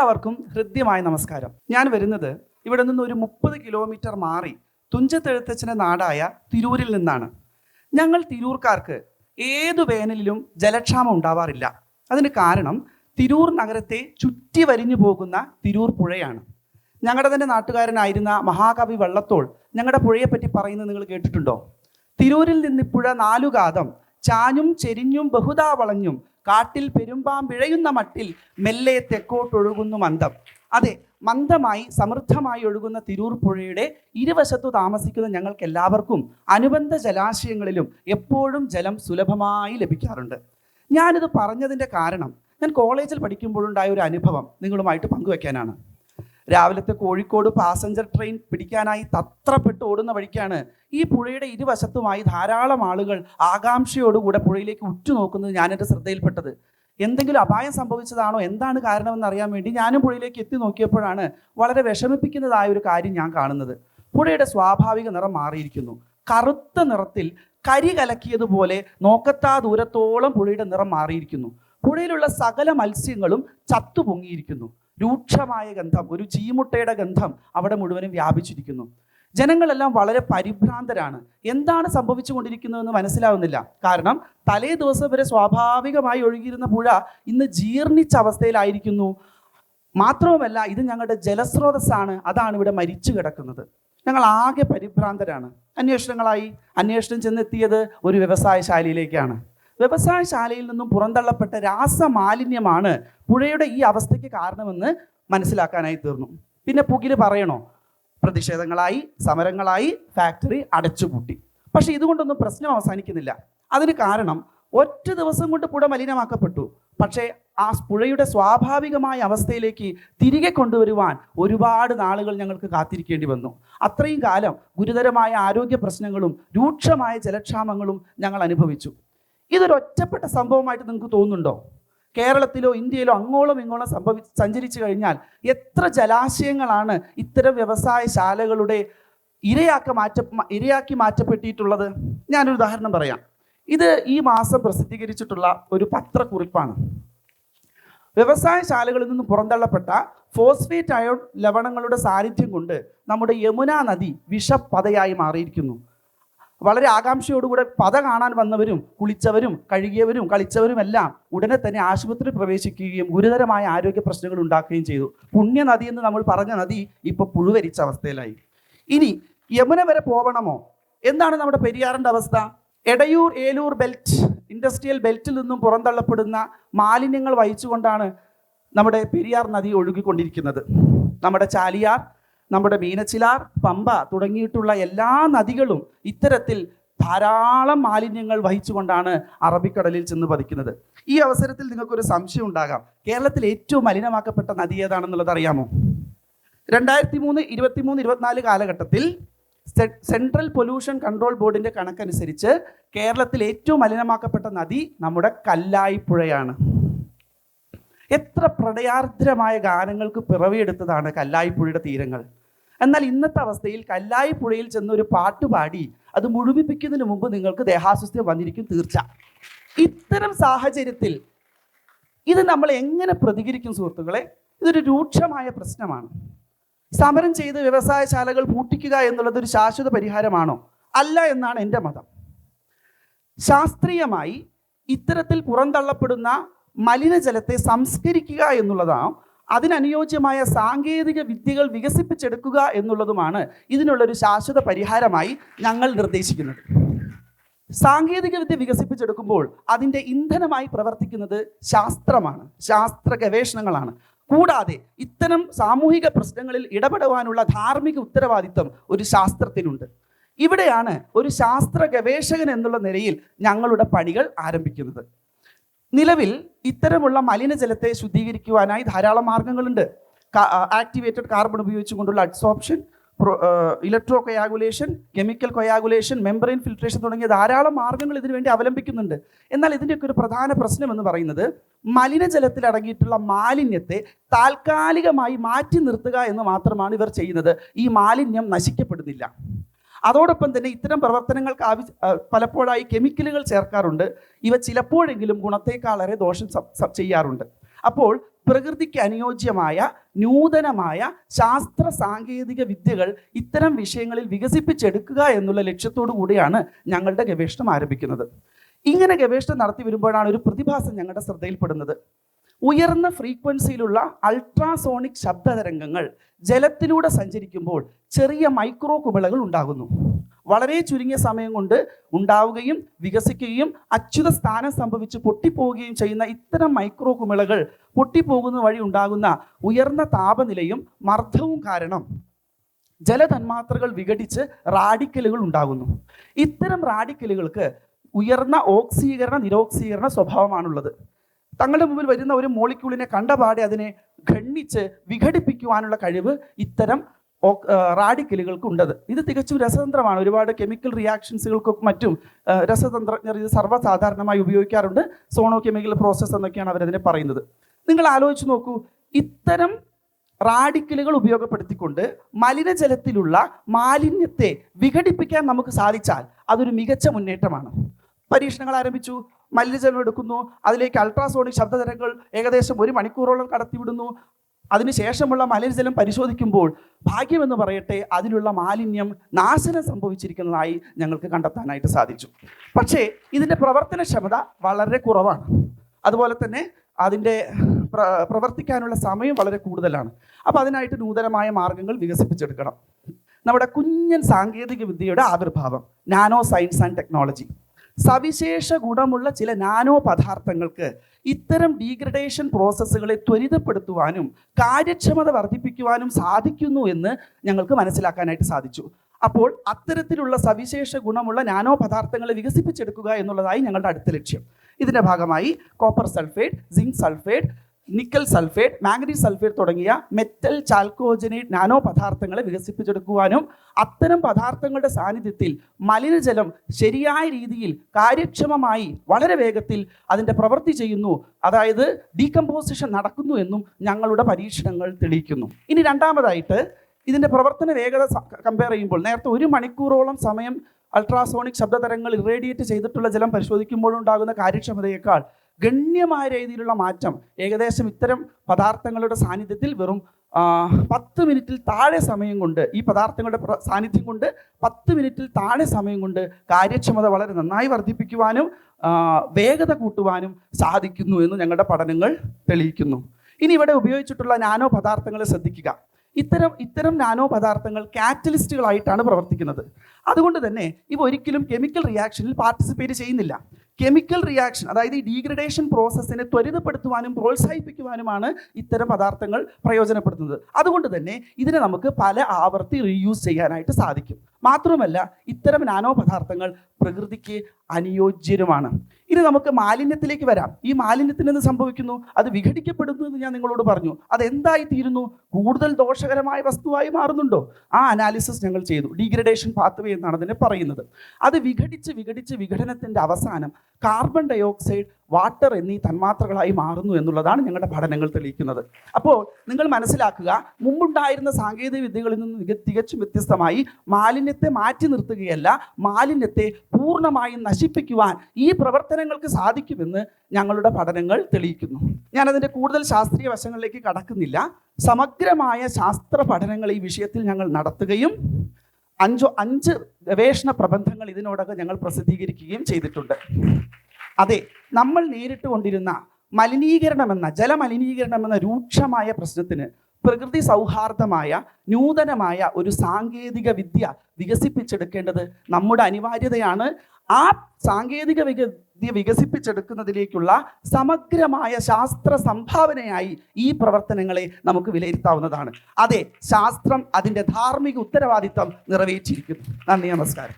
എല്ലാവർക്കും ഹൃദ്യമായ നമസ്കാരം. ഞാൻ വരുന്നത് ഇവിടെ നിന്ന് ഒരു മുപ്പത് കിലോമീറ്റർ മാറി തുഞ്ചത്തെഴുത്തച്ഛന്റെ നാടായ തിരൂരിൽ നിന്നാണ്. ഞങ്ങൾ തിരൂർക്കാർക്ക് ഏതു വേനലിലും ജലക്ഷാമം ഉണ്ടാവാറില്ല. അതിന് കാരണം തിരൂർ നഗരത്തെ ചുറ്റി വരിഞ്ഞു പോകുന്ന തിരൂർ പുഴയാണ്. ഞങ്ങളുടെ തന്നെ നാട്ടുകാരനായിരുന്ന മഹാകവി വള്ളത്തോൾ ഞങ്ങളുടെ പുഴയെപ്പറ്റി പറയുന്നത് നിങ്ങൾ കേട്ടിട്ടുണ്ടോ? തിരൂരിൽ നിന്നിപ്പുഴ നാലുകാതം ചാഞ്ഞും ചെരിഞ്ഞും ബഹുതാ വളഞ്ഞും കാട്ടിൽ പെരുമ്പാമ്പിഴയുന്ന മട്ടിൽ മെല്ലെ തെക്കോട്ടൊഴുകുന്നു മന്ദം. അതെ മന്ദമായി സമൃദ്ധമായി ഒഴുകുന്ന തിരൂർ പുഴയുടെ ഇരുവശത്തു താമസിക്കുന്ന ഞങ്ങൾക്ക് എല്ലാവർക്കും അനുബന്ധ ജലാശയങ്ങളിലും എപ്പോഴും ജലം സുലഭമായി ലഭിക്കാറുണ്ട്. ഞാനിത് പറഞ്ഞതിന്റെ കാരണം ഞാൻ കോളേജിൽ പഠിക്കുമ്പോഴുണ്ടായ ഒരു അനുഭവം നിങ്ങളുമായിട്ട് പങ്കുവെക്കാനാണ്. രാവിലത്തെ കോഴിക്കോട് പാസഞ്ചർ ട്രെയിൻ പിടിക്കാനായി തത്രപ്പെട്ട് ഓടുന്ന വഴിക്കാണ് ഈ പുഴയുടെ ഇരുവശത്തുമായി ധാരാളം ആളുകൾ ആകാംക്ഷയോടുകൂടെ പുഴയിലേക്ക് ഉറ്റുനോക്കുന്നത് ഞാൻ എന്റെ ശ്രദ്ധയിൽപ്പെട്ടത്. എന്തെങ്കിലും അപായം സംഭവിച്ചതാണോ? എന്താണ് കാരണമെന്ന് അറിയാൻ വേണ്ടി ഞാനും പുഴയിലേക്ക് എത്തി നോക്കിയപ്പോഴാണ് വളരെ വിഷമിപ്പിക്കുന്നതായ ഒരു കാര്യം ഞാൻ കാണുന്നത്. പുഴയുടെ സ്വാഭാവിക നിറം മാറിയിരിക്കുന്നു. കറുത്ത നിറത്തിൽ കരി കലക്കിയതുപോലെ നോക്കത്താ ദൂരത്തോളം പുഴയുടെ നിറം മാറിയിരിക്കുന്നു. പുഴയിലുള്ള സകല മത്സ്യങ്ങളും ചത്തുപൊങ്ങിയിരിക്കുന്നു രൂക്ഷമായ ഗന്ധം ഒരു ചീമുട്ടയുടെ ഗന്ധം അവിടെ മുഴുവനും വ്യാപിച്ചിരിക്കുന്നു. ജനങ്ങളെല്ലാം വളരെ പരിഭ്രാന്തരാണ്. എന്താണ് സംഭവിച്ചുകൊണ്ടിരിക്കുന്നതെന്ന് മനസ്സിലാവുന്നില്ല. കാരണം തലേ ദിവസം വരെ സ്വാഭാവികമായി ഒഴുകിയിരുന്ന പുഴ ഇന്ന് ജീർണിച്ച അവസ്ഥയിലായിരിക്കുന്നു. മാത്രവുമല്ല ഇത് ഞങ്ങളുടെ ജലസ്രോതസ്സാണ്. അതാണ് ഇവിടെ മരിച്ചു കിടക്കുന്നത്. ഞങ്ങൾ ആകെ പരിഭ്രാന്തരാണ്. അന്വേഷണങ്ങളായി. അന്വേഷണം ചെന്നെത്തിയത് ഒരു വ്യവസായശാലയിലേക്കാണ്. വ്യവസായശാലയിൽ നിന്നും പുറന്തള്ളപ്പെട്ട രാസമാലിന്യമാണ് പുഴയുടെ ഈ അവസ്ഥയ്ക്ക് കാരണമെന്ന് മനസ്സിലാക്കാനായി തീർന്നു. പിന്നെ പുകിൽ പറയണോ? പ്രതിഷേധങ്ങളായി സമരങ്ങളായി ഫാക്ടറി അടച്ചുപൂട്ടി. പക്ഷെ ഇതുകൊണ്ടൊന്നും പ്രശ്നം അവസാനിക്കുന്നില്ല. അതിന് കാരണം ഒറ്റ ദിവസം കൊണ്ട് പുഴ മലിനമാക്കപ്പെട്ടു. പക്ഷേ ആ പുഴയുടെ സ്വാഭാവികമായ അവസ്ഥയിലേക്ക് തിരികെ കൊണ്ടുവരുവാൻ ഒരുപാട് നാളുകൾ ഞങ്ങൾക്ക് കാത്തിരിക്കേണ്ടി വന്നു. അത്രയും കാലം ഗുരുതരമായ ആരോഗ്യ പ്രശ്നങ്ങളും രൂക്ഷമായ ജലക്ഷാമങ്ങളും ഞങ്ങൾ അനുഭവിച്ചു. ഇതൊരു ഒറ്റപ്പെട്ട സംഭവമായിട്ട് നിങ്ങൾക്ക് തോന്നുന്നുണ്ടോ? കേരളത്തിലോ ഇന്ത്യയിലോ അങ്ങോളം ഇങ്ങോളം സംഭവി സഞ്ചരിച്ചു കഴിഞ്ഞാൽ എത്ര ജലാശയങ്ങളാണ് ഇത്തരം വ്യവസായശാലകളുടെ ഇരയാക്ക മാറ്റ ഇരയാക്കി മാറ്റപ്പെട്ടിട്ടുള്ളത്? ഞാനൊരു ഉദാഹരണം പറയാം. ഇത് ഈ മാസം പ്രസിദ്ധീകരിച്ചിട്ടുള്ള ഒരു പത്രക്കുറിപ്പാണ്. വ്യവസായശാലകളിൽ നിന്ന് പുറന്തള്ളപ്പെട്ട ഫോസ്ഫേറ്റ് അയോൺ ലവണങ്ങളുടെ സാന്നിധ്യം കൊണ്ട് നമ്മുടെ യമുന നദി വിഷപ്പതയായി മാറിയിരിക്കുന്നു. വളരെ ആകാംക്ഷയോടുകൂടെ പത കാണാൻ വന്നവരും കുളിച്ചവരും കഴുകിയവരും കളിച്ചവരും എല്ലാം ഉടനെ തന്നെ ആശുപത്രി പ്രവേശിക്കുകയും ഗുരുതരമായ ആരോഗ്യ പ്രശ്നങ്ങൾ ഉണ്ടാക്കുകയും ചെയ്തു. പുണ്യനദി എന്ന് നമ്മൾ പറഞ്ഞ നദി ഇപ്പോൾ പുഴുവരിച്ച അവസ്ഥയിലായി. ഇനി യമുന വരെ പോകണമോ എന്താണ് നമ്മുടെ പെരിയാറിന്റെ അവസ്ഥ? എടയൂർ ഏലൂർ ബെൽറ്റ് ഇൻഡസ്ട്രിയൽ ബെൽറ്റിൽ നിന്നും പുറന്തള്ളപ്പെടുന്ന മാലിന്യങ്ങൾ വഹിച്ചുകൊണ്ടാണ് നമ്മുടെ പെരിയാർ നദി ഒഴുകിക്കൊണ്ടിരിക്കുന്നത്. നമ്മുടെ ചാലിയാർ നമ്മുടെ മീനച്ചിലാർ പമ്പ തുടങ്ങിയിട്ടുള്ള എല്ലാ നദികളും ഇത്തരത്തിൽ ധാരാളം മാലിന്യങ്ങൾ വഹിച്ചുകൊണ്ടാണ് അറബിക്കടലിൽ ചെന്ന് പതിക്കുന്നത്. ഈ അവസരത്തിൽ നിങ്ങൾക്കൊരു സംശയം ഉണ്ടാകാം. കേരളത്തിൽ ഏറ്റവും മലിനമാക്കപ്പെട്ട നദി ഏതാണെന്നുള്ളത് അറിയാമോ? രണ്ടായിരത്തി മൂന്ന് ഇരുപത്തി മൂന്ന് ഇരുപത്തിനാല് കാലഘട്ടത്തിൽ സെൻട്രൽ പൊല്യൂഷൻ കൺട്രോൾ ബോർഡിന്റെ കണക്കനുസരിച്ച് കേരളത്തിൽ ഏറ്റവും മലിനമാക്കപ്പെട്ട നദി നമ്മുടെ കല്ലായിപ്പുഴയാണ്. എത്ര പ്രളയാർദ്രമായ ഗാനങ്ങൾക്ക് പിറവിയെടുത്തതാണ് കല്ലായിപ്പുഴയുടെ തീരങ്ങൾ. എന്നാൽ ഇന്നത്തെ അവസ്ഥയിൽ കല്ലായി പുഴയിൽ ചെന്ന് ഒരു പാട്ട് പാടി അത് മുഴുമിപ്പിക്കുന്നതിന് മുമ്പ് നിങ്ങൾക്ക് ദേഹാസ്വസ്ഥ്യം വന്നിരിക്കും തീർച്ച. ഇത്തരം സാഹചര്യത്തിൽ ഇത് നമ്മൾ എങ്ങനെ പ്രതികരിക്കും സുഹൃത്തുക്കളെ? ഇതൊരു രൂക്ഷമായ പ്രശ്നമാണ്. സമരം ചെയ്ത് വ്യവസായശാലകൾ പൂട്ടിക്കുക എന്നുള്ളത് ഒരു ശാശ്വത പരിഹാരമാണോ? അല്ല എന്നാണ് എന്റെ മതം. ശാസ്ത്രീയമായി ഇത്തരത്തിൽ പുറന്തള്ളപ്പെടുന്ന മലിനജലത്തെ സംസ്കരിക്കുക എന്നുള്ളതാണ് അതിനനുയോജ്യമായ സാങ്കേതിക വിദ്യകൾ വികസിപ്പിച്ചെടുക്കുക എന്നുള്ളതുമാണ് ഇതിനുള്ളൊരു ശാശ്വത പരിഹാരമായി ഞങ്ങൾ നിർദ്ദേശിക്കുന്നത്. സാങ്കേതിക വിദ്യ വികസിപ്പിച്ചെടുക്കുമ്പോൾ അതിന്റെ ഇന്ധനമായി പ്രവർത്തിക്കുന്നത് ശാസ്ത്രമാണ് ശാസ്ത്ര ഗവേഷണങ്ങളാണ്. കൂടാതെ ഇത്തരം സാമൂഹിക പ്രശ്നങ്ങളിൽ ഇടപെടുവാനുള്ള ധാർമ്മിക ഉത്തരവാദിത്വം ഒരു ശാസ്ത്രത്തിനുണ്ട്. ഇവിടെയാണ് ഒരു ശാസ്ത്ര ഗവേഷകൻ എന്നുള്ള നിലയിൽ ഞങ്ങളുടെ പണികൾ ആരംഭിക്കുന്നത്. നിലവിൽ ഇത്തരമുള്ള മലിനജലത്തെ ശുദ്ധീകരിക്കുവാനായി ധാരാളം മാർഗങ്ങളുണ്ട്. Activated carbon ഉപയോഗിച്ചുകൊണ്ടുള്ള adsorption electro coagulation chemical coagulation membrane filtration തുടങ്ങിയ ധാരാളം മാർഗങ്ങൾ ഇതിനുവേണ്ടി അവലംബിക്കുന്നുണ്ട്. എന്നാൽ ഇതിന്റെയൊക്കെ ഒരു പ്രധാന പ്രശ്നം എന്ന് പറയുന്നത് മലിനജലത്തിൽ അടങ്ങിയിട്ടുള്ള മാലിന്യത്തെ താൽക്കാലികമായി മാറ്റി നിർത്തുക എന്ന് മാത്രമാണ് ഇവർ ചെയ്യുന്നത്. ഈ മാലിന്യം നശിക്കപ്പെടുന്നില്ല. അതോടൊപ്പം തന്നെ ഇത്തരം പ്രവർത്തനങ്ങൾക്ക് ആവശ്യ ആ, പലപ്പോഴായി കെമിക്കലുകൾ ചേർക്കാറുണ്ട്. ഇവ ചിലപ്പോഴെങ്കിലും ഗുണത്തേക്കാളേറെ ദോഷം ചെയ്യാറുണ്ട്. അപ്പോൾ പ്രകൃതിക്ക് അനുയോജ്യമായ നൂതനമായ ശാസ്ത്ര സാങ്കേതിക വിദ്യകൾ ഇത്തരം വിഷയങ്ങളിൽ വികസിപ്പിച്ചെടുക്കുക എന്നുള്ള ലക്ഷ്യത്തോടു കൂടിയാണ് ഞങ്ങളുടെ ഗവേഷണം ആരംഭിക്കുന്നത്. ഇങ്ങനെ ഗവേഷണം നടത്തി വരുമ്പോഴാണ് ഒരു പ്രതിഭാസം ഞങ്ങളുടെ ശ്രദ്ധയിൽപ്പെടുന്നത്. ഉയർന്ന ഫ്രീക്വൻസിയിലുള്ള അൾട്രാസോണിക് ശബ്ദതരംഗങ്ങൾ ജലത്തിലൂടെ സഞ്ചരിക്കുമ്പോൾ ചെറിയ മൈക്രോ കുമിളകൾ ഉണ്ടാകുന്നു. വളരെ ചുരുങ്ങിയ സമയം കൊണ്ട് ഉണ്ടാവുകയും വികസിക്കുകയും അച്യുത സ്ഥാനം സംഭവിച്ച് പൊട്ടിപ്പോവുകയും ചെയ്യുന്ന ഇത്തരം മൈക്രോ കുമിളകൾ പൊട്ടിപ്പോകുന്ന വഴി ഉണ്ടാകുന്ന ഉയർന്ന താപനിലയും മർദ്ദവും കാരണം ജലതന്മാത്രകൾ വിഘടിച്ച് റാഡിക്കലുകൾ ഉണ്ടാകുന്നു. ഇത്തരം റാഡിക്കലുകൾക്ക് ഉയർന്ന ഓക്സീകരണ നിരോക്സീകരണ സ്വഭാവമാണുള്ളത്. തങ്ങളുടെ മുമ്പിൽ വരുന്ന ഒരു മോളിക്യൂളിനെ കണ്ടപാടെ അതിനെ ഖണ്ഡിച്ച് വിഘടിപ്പിക്കുവാനുള്ള കഴിവ് ഇത്തരം റാഡിക്കലുകൾക്ക് ഉണ്ടത് ഇത് തികച്ചും രസതന്ത്രമാണ്. ഒരുപാട് കെമിക്കൽ റിയാക്ഷൻസുകൾക്കും മറ്റും രസതന്ത്രജ്ഞർ ഇത് സർവസാധാരണമായി ഉപയോഗിക്കാറുണ്ട്. സോണോ കെമിക്കൽ പ്രോസസ്സ് എന്നൊക്കെയാണ് അവരതിനെ പറയുന്നത്. നിങ്ങൾ ആലോചിച്ച് നോക്കൂ ഇത്തരം റാഡിക്കലുകൾ ഉപയോഗപ്പെടുത്തിക്കൊണ്ട് മലിനജലത്തിലുള്ള മാലിന്യത്തെ വിഘടിപ്പിക്കാൻ നമുക്ക് സാധിച്ചാൽ അതൊരു മികച്ച മുന്നേറ്റമാണ്. പരീക്ഷണങ്ങൾ ആരംഭിച്ചു. മലിനജലം എടുക്കുന്നു. അതിലേക്ക് അൾട്രാസോണിക് ശബ്ദതരങ്ങൾ ഏകദേശം ഒരു മണിക്കൂറോളം കടത്തിവിടുന്നു. അതിനുശേഷമുള്ള മലിനജലം പരിശോധിക്കുമ്പോൾ ഭാഗ്യമെന്ന് പറയട്ടെ അതിലുള്ള മാലിന്യം നാശനം സംഭവിച്ചിരിക്കുന്നതായി ഞങ്ങൾക്ക് കണ്ടെത്താനായിട്ട് സാധിച്ചു. പക്ഷേ ഇതിന്റെ പ്രവർത്തനക്ഷമത വളരെ കുറവാണ്. അതുപോലെ തന്നെ അതിന്റെ പ്ര പ്രവർത്തിക്കാനുള്ള സമയം വളരെ കൂടുതലാണ്. അപ്പോൾ അതിനായിട്ട് നൂതനമായ മാർഗങ്ങൾ വികസിപ്പിച്ചെടുക്കണം. നമ്മുടെ കുഞ്ഞൻ സാങ്കേതിക വിദ്യയുടെ ആവിർഭാവം നാനോ സയൻസ് ആൻഡ് ടെക്നോളജി. സവിശേഷ ഗുണമുള്ള ചില നാനോ പദാർത്ഥങ്ങൾക്ക് ഇത്തരം ഡീഗ്രഡേഷൻ പ്രോസസ്സുകളെ ത്വരിതപ്പെടുത്തുവാനും കാര്യക്ഷമത വർദ്ധിപ്പിക്കുവാനും സാധിക്കുന്നു എന്ന് ഞങ്ങൾക്ക് മനസ്സിലാക്കാനായിട്ട് സാധിച്ചു. അപ്പോൾ അത്തരത്തിലുള്ള സവിശേഷ ഗുണമുള്ള നാനോ പദാർത്ഥങ്ങളെ വികസിപ്പിച്ചെടുക്കുക എന്നുള്ളതായി ഞങ്ങളുടെ അടുത്ത ലക്ഷ്യം. ഇതിന്റെ ഭാഗമായി copper sulphate zinc sulphate nickel sulphate manganese sulphate തുടങ്ങിയ മെറ്റൽ ചാൽക്കോജനേറ്റ് നാനോ പദാർത്ഥങ്ങളെ വികസിപ്പിച്ചെടുക്കുവാനും അത്തരം പദാർത്ഥങ്ങളുടെ സാന്നിധ്യത്തിൽ മലിനജലം ശരിയായ രീതിയിൽ കാര്യക്ഷമമായി വളരെ വേഗത്തിൽ അതിന്റെ പ്രവൃത്തി ചെയ്യുന്നു. അതായത് ഡീകമ്പോസിഷൻ നടക്കുന്നു എന്നും ഞങ്ങളുടെ പരീക്ഷണങ്ങൾ തെളിയിക്കുന്നു. ഇനി രണ്ടാമതായിട്ട് ഇതിന്റെ പ്രവർത്തന വേഗത കമ്പയർ ചെയ്യുമ്പോൾ നേരത്തെ ഒരു മണിക്കൂറോളം സമയം അൾട്രാസോണിക് ശബ്ദതരങ്ങൾ ഇറേഡിയേറ്റ് ചെയ്തിട്ടുള്ള ജലം പരിശോധിക്കുമ്പോഴുണ്ടാകുന്ന കാര്യക്ഷമതയേക്കാൾ ഗണ്യമായ രീതിയിലുള്ള മാറ്റം. ഏകദേശം ഇത്തരം പദാർത്ഥങ്ങളുടെ സാന്നിധ്യത്തിൽ വെറും പത്ത് മിനിറ്റിൽ താഴെ സമയം കൊണ്ട് ഈ പദാർത്ഥങ്ങളുടെ സാന്നിധ്യം കൊണ്ട് പത്ത് മിനിറ്റിൽ താഴെ സമയം കൊണ്ട് കാര്യക്ഷമത വളരെ നന്നായി വർദ്ധിപ്പിക്കുവാനും വേഗത കൂട്ടുവാനും സാധിക്കുന്നു എന്ന് ഞങ്ങളുടെ പഠനങ്ങൾ തെളിയിക്കുന്നു. ഇനി ഇവിടെ ഉപയോഗിച്ചിട്ടുള്ള നാനോ പദാർത്ഥങ്ങളെ ശ്രദ്ധിക്കുക. ഇത്തരം ഇത്തരം നാനോ പദാർത്ഥങ്ങൾ കാറ്റലിസ്റ്റുകളായിട്ടാണ് പ്രവർത്തിക്കുന്നത്. അതുകൊണ്ട് തന്നെ ഇവ ഒരിക്കലും കെമിക്കൽ റിയാക്ഷനിൽ പാർട്ടിസിപ്പേറ്റ് ചെയ്യുന്നില്ല. കെമിക്കൽ റിയാക്ഷൻ അതായത് ഈ ഡീഗ്രഡേഷൻ പ്രോസസ്സിനെ ത്വരിതപ്പെടുത്തുവാനും പ്രോത്സാഹിപ്പിക്കുവാനുമാണ് ഇത്തരം പദാർത്ഥങ്ങൾ പ്രയോജനപ്പെടുത്തുന്നത്. അതുകൊണ്ട് തന്നെ ഇതിനെ നമുക്ക് പല ആവർത്തി റീയൂസ് ചെയ്യാനായിട്ട് സാധിക്കും. മാത്രമല്ല ഇത്തരം നാനോ പദാർത്ഥങ്ങൾ പ്രകൃതിക്ക് അനുയോജ്യരുമാണ്. ഇനി നമുക്ക് മാലിന്യത്തിലേക്ക് വരാം. ഈ മാലിന്യത്തിന് എന്ത് സംഭവിക്കുന്നു? അത് വിഘടിക്കപ്പെടുന്നു എന്ന് ഞാൻ നിങ്ങളോട് പറഞ്ഞു. അത് എന്തായി തീരുന്നു? കൂടുതൽ ദോഷകരമായ വസ്തുവായി മാറുന്നുണ്ടോ? ആ അനാലിസിസ് ഞങ്ങൾ ചെയ്തു. ഡീഗ്രഡേഷൻ പാത്വേ എന്നാണ് അതിനെ പറയുന്നത്. അത് വിഘടിച്ച് വിഘടിച്ച് വിഘടനത്തിന്റെ അവസാനം കാർബൺ ഡയോക്സൈഡ് വാട്ടർ എന്നീ തന്മാത്രകളായി മാറുന്നു എന്നുള്ളതാണ് ഞങ്ങളുടെ പഠനങ്ങൾ തെളിയിക്കുന്നത്. അപ്പോൾ നിങ്ങൾ മനസ്സിലാക്കുക മുമ്പുണ്ടായിരുന്ന സാങ്കേതിക വിദ്യകളിൽ നിന്ന് തികച്ചും വ്യത്യസ്തമായി മാലിന്യത്തെ മാറ്റി നിർത്തുകയല്ല മാലിന്യത്തെ പൂർണമായും നശിപ്പിക്കുവാൻ ഈ പ്രവർത്തനങ്ങൾക്ക് സാധിക്കുമെന്ന് ഞങ്ങളുടെ പഠനങ്ങൾ തെളിയിക്കുന്നു. ഞാൻ ഞാനതിന്റെ കൂടുതൽ ശാസ്ത്രീയ വശങ്ങളിലേക്ക് കടക്കുന്നില്ല. സമഗ്രമായ ശാസ്ത്ര പഠനങ്ങൾ ഈ വിഷയത്തിൽ ഞങ്ങൾ നടത്തുകയും അഞ്ചോ അഞ്ച് ഗവേഷണ പ്രബന്ധങ്ങൾ ഇതിനോടകം ഞങ്ങൾ പ്രസിദ്ധീകരിക്കുകയും ചെയ്തിട്ടുണ്ട്. അതെ നമ്മൾ നേരിട്ട് കൊണ്ടിരുന്ന മലിനീകരണമെന്ന ജലമലിനീകരണമെന്ന രൂക്ഷമായ പ്രശ്നത്തിന് പ്രകൃതി സൗഹാർദ്ദമായ നൂതനമായ ഒരു സാങ്കേതിക വിദ്യ വികസിപ്പിച്ചെടുക്കേണ്ടത് നമ്മുടെ അനിവാര്യതയാണ്. ആ സാങ്കേതിക വിദ്യ വികസിപ്പിച്ചെടുക്കുന്നതിലേക്കുള്ള സമഗ്രമായ ശാസ്ത്ര സംഭാവനയായി ഈ പ്രവർത്തനങ്ങളെ നമുക്ക് വിലയിരുത്താവുന്നതാണ്. അതെ ശാസ്ത്രം അതിന്റെ ധാർമ്മിക ഉത്തരവാദിത്തം നിറവേറ്റിയിരിക്കുന്നു. നന്ദി നമസ്കാരം.